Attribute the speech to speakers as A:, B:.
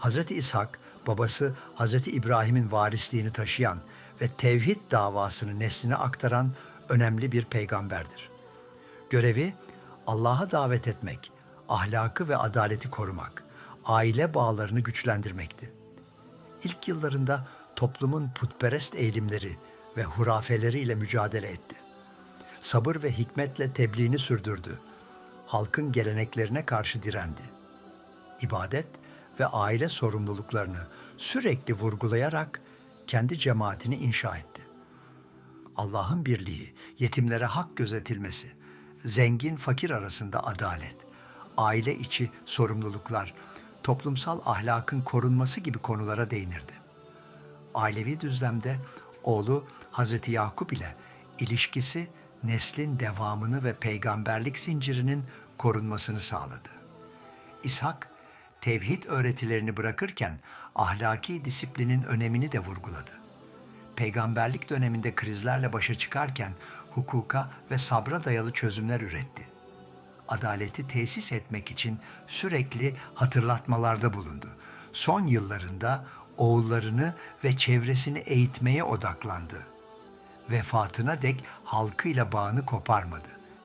A: Hz. İshak, babası Hz. İbrahim'in varisliğini taşıyan ve tevhid davasını nesline aktaran önemli bir peygamberdir. Görevi Allah'a davet etmek, ahlakı ve adaleti korumak, aile bağlarını güçlendirmekti. İlk yıllarında toplumun putperest eğilimleri ve hurafeleriyle mücadele etti. Sabır ve hikmetle tebliğini sürdürdü. Halkın geleneklerine karşı direndi. İbadet ve aile sorumluluklarını sürekli vurgulayarak kendi cemaatini inşa etti. Allah'ın birliği, yetimlere hak gözetilmesi, zengin fakir arasında adalet, aile içi sorumluluklar, toplumsal ahlakın korunması gibi konulara değinirdi. Ailevi düzlemde oğlu Hazreti Yakup ile ilişkisi neslin devamını ve peygamberlik zincirinin korunmasını sağladı. İshak tevhid öğretilerini bırakırken ahlaki disiplinin önemini de vurguladı. Peygamberlik döneminde krizlerle başa çıkarken hukuka ve sabra dayalı çözümler üretti. Adaleti tesis etmek için sürekli hatırlatmalarda bulundu. Son yıllarında oğullarını ve çevresini eğitmeye odaklandı. Vefatına dek halkıyla bağını koparmadı